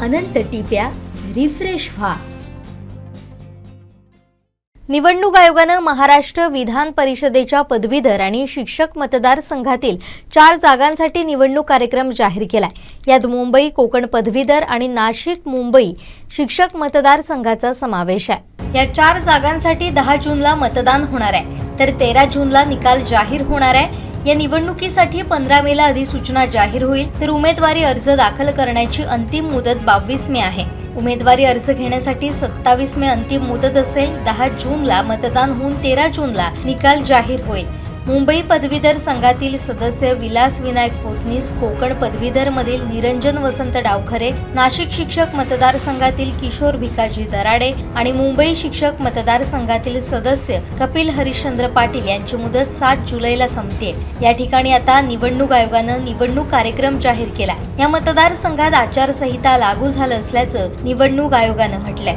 अनंत टिप्या refresh व्हा. निवडणूक आयोगानं महाराष्ट्र विधान परिषदेच्या पदवीधर आणि शिक्षक मतदारसंघातील चार जागांसाठी निवडणूक कार्यक्रम जाहीर केलाय. यात मुंबई कोकण पदवीधर आणि नाशिक मुंबई शिक्षक मतदारसंघाचा समावेश आहे. या चार जागांसाठी दहा जूनला मतदान होणार आहे. तर तेरा जूनला निकाल जाहीर होणार आहे. या निवडणुकीसाठी पंधरा मेला अधिसूचना जाहीर होईल. तर उमेदवारी अर्ज दाखल करण्याची अंतिम मुदत बावीस मे आहे. उमेदवारी अर्ज घेण्यासाठी सत्तावीस मे अंतिम मुदत असेल. दहा जूनला मतदान होऊन तेरा जूनला निकाल जाहीर होईल. मुंबई पदवीधर संघातील सदस्य विलास विनायक पोतनीस कोकण पदवीधरमधील निरंजन वसंत डावखरे नाशिक शिक्षक मतदारसंघातील किशोर भिकाजी दराडे आणि मुंबई शिक्षक मतदारसंघातील सदस्य कपिल हरिश्चंद्र पाटील यांची मुदत सात जुलैला संपते. या ठिकाणी आता निवडणूक आयोगानं निवडणूक कार्यक्रम जाहीर केला. या मतदारसंघात आचारसंहिता लागू झालं असल्याचं निवडणूक आयोगानं म्हटलंय.